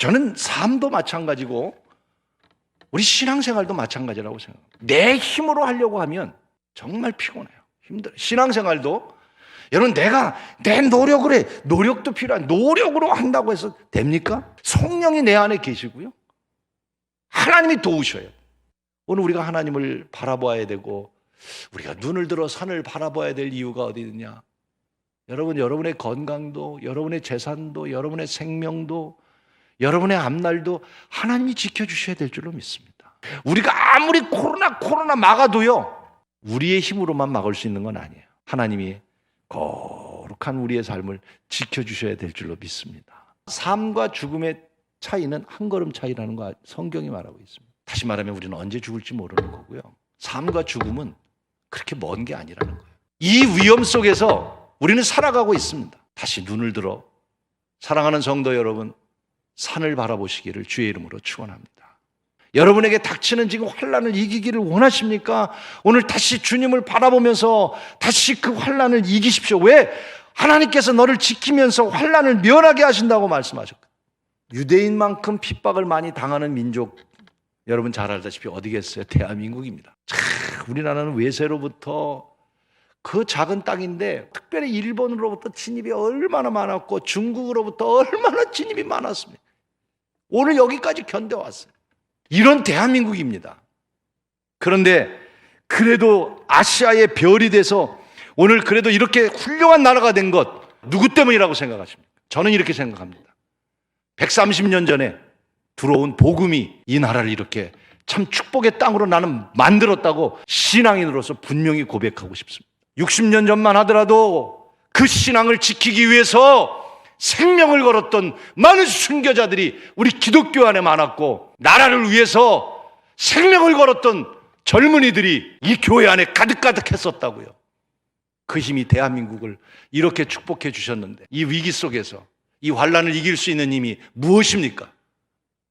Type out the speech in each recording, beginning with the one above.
저는 삶도 마찬가지고 우리 신앙생활도 마찬가지라고 생각합니다. 내 힘으로 하려고 하면 정말 피곤해요. 힘들어요. 신앙생활도 여러분 내가 내 노력을 해. 노력도 필요한 노력으로 한다고 해서 됩니까? 성령이 내 안에 계시고요. 하나님이 도우셔요. 오늘 우리가 하나님을 바라봐야 되고 우리가 눈을 들어 산을 바라봐야 될 이유가 어디 있느냐? 여러분 여러분의 건강도 여러분의 재산도 여러분의 생명도 여러분의 앞날도 하나님이 지켜 주셔야 될 줄로 믿습니다. 우리가 아무리 코로나 코로나 막아도요. 우리의 힘으로만 막을 수 있는 건 아니에요. 하나님이 거룩한 우리의 삶을 지켜 주셔야 될 줄로 믿습니다. 삶과 죽음의 차이는 한 걸음 차이라는 거 성경이 말하고 있습니다. 다시 말하면 우리는 언제 죽을지 모르는 거고요. 삶과 죽음은 그렇게 먼 게 아니라는 거예요. 이 위험 속에서 우리는 살아가고 있습니다. 다시 눈을 들어 사랑하는 성도 여러분, 산을 바라보시기를 주의 이름으로 축원합니다. 여러분에게 닥치는 지금 환란을 이기기를 원하십니까? 오늘 다시 주님을 바라보면서 다시 그 환란을 이기십시오. 왜? 하나님께서 너를 지키면서 환란을 면하게 하신다고 말씀하셨거든요. 유대인만큼 핍박을 많이 당하는 민족 여러분 잘 알다시피 어디겠어요? 대한민국입니다. 참, 우리나라는 외세로부터 그 작은 땅인데 특별히 일본으로부터 진입이 얼마나 많았고 중국으로부터 얼마나 진입이 많았습니까? 오늘 여기까지 견뎌왔어요. 이런 대한민국입니다. 그런데 그래도 아시아의 별이 돼서 오늘 그래도 이렇게 훌륭한 나라가 된 것 누구 때문이라고 생각하십니까? 저는 이렇게 생각합니다. 130년 전에 들어온 복음이 이 나라를 이렇게 참 축복의 땅으로 나는 만들었다고 신앙인으로서 분명히 고백하고 싶습니다. 60년 전만 하더라도 그 신앙을 지키기 위해서 생명을 걸었던 많은 순교자들이 우리 기독교 안에 많았고 나라를 위해서 생명을 걸었던 젊은이들이 이 교회 안에 가득가득 했었다고요. 그 힘이 대한민국을 이렇게 축복해 주셨는데 이 위기 속에서 이 환란을 이길 수 있는 힘이 무엇입니까?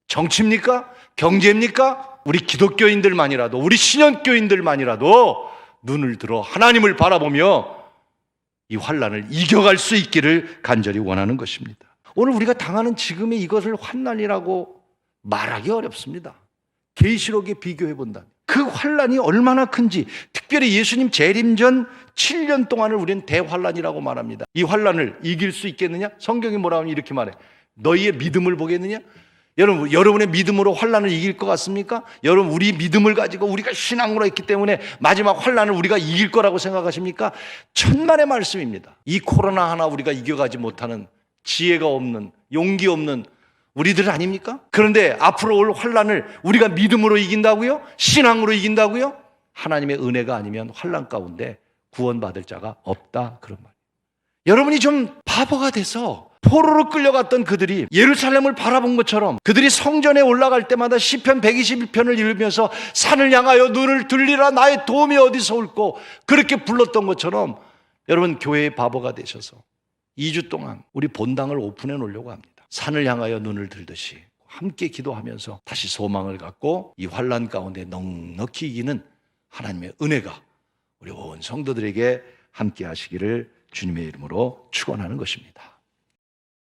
정치입니까? 경제입니까? 우리 기독교인들만이라도 우리 신현교인들만이라도 눈을 들어 하나님을 바라보며 이 환란을 이겨갈 수 있기를 간절히 원하는 것입니다. 오늘 우리가 당하는 지금의 이것을 환난이라고 말하기 어렵습니다. 계시록에 비교해 본다면 그 환란이 얼마나 큰지 특별히 예수님 재림 전 7년 동안을 우리는 대환란이라고 말합니다. 이 환란을 이길 수 있겠느냐? 성경이 뭐라 하면 이렇게 말해. 너희의 믿음을 보겠느냐? 여러분, 여러분의 믿음으로 환란을 이길 것 같습니까? 여러분, 우리 믿음을 가지고 우리가 신앙으로 했기 때문에 마지막 환란을 우리가 이길 거라고 생각하십니까? 천만의 말씀입니다. 이 코로나 하나 우리가 이겨가지 못하는 지혜가 없는 용기 없는 우리들 아닙니까? 그런데 앞으로 올 환란을 우리가 믿음으로 이긴다고요? 신앙으로 이긴다고요? 하나님의 은혜가 아니면 환란 가운데 구원받을 자가 없다 그런 말. 여러분이 좀 바보가 돼서 포로로 끌려갔던 그들이 예루살렘을 바라본 것처럼 그들이 성전에 올라갈 때마다 시편 121편을 읽으면서 산을 향하여 눈을 들리라 나의 도움이 어디서 올고 그렇게 불렀던 것처럼 여러분 교회의 바보가 되셔서 2주 동안 우리 본당을 오픈해 놓으려고 합니다. 산을 향하여 눈을 들듯이 함께 기도하면서 다시 소망을 갖고 이 환란 가운데 넉넉히 이기는 하나님의 은혜가 우리 온 성도들에게 함께 하시기를 주님의 이름으로 축원하는 것입니다.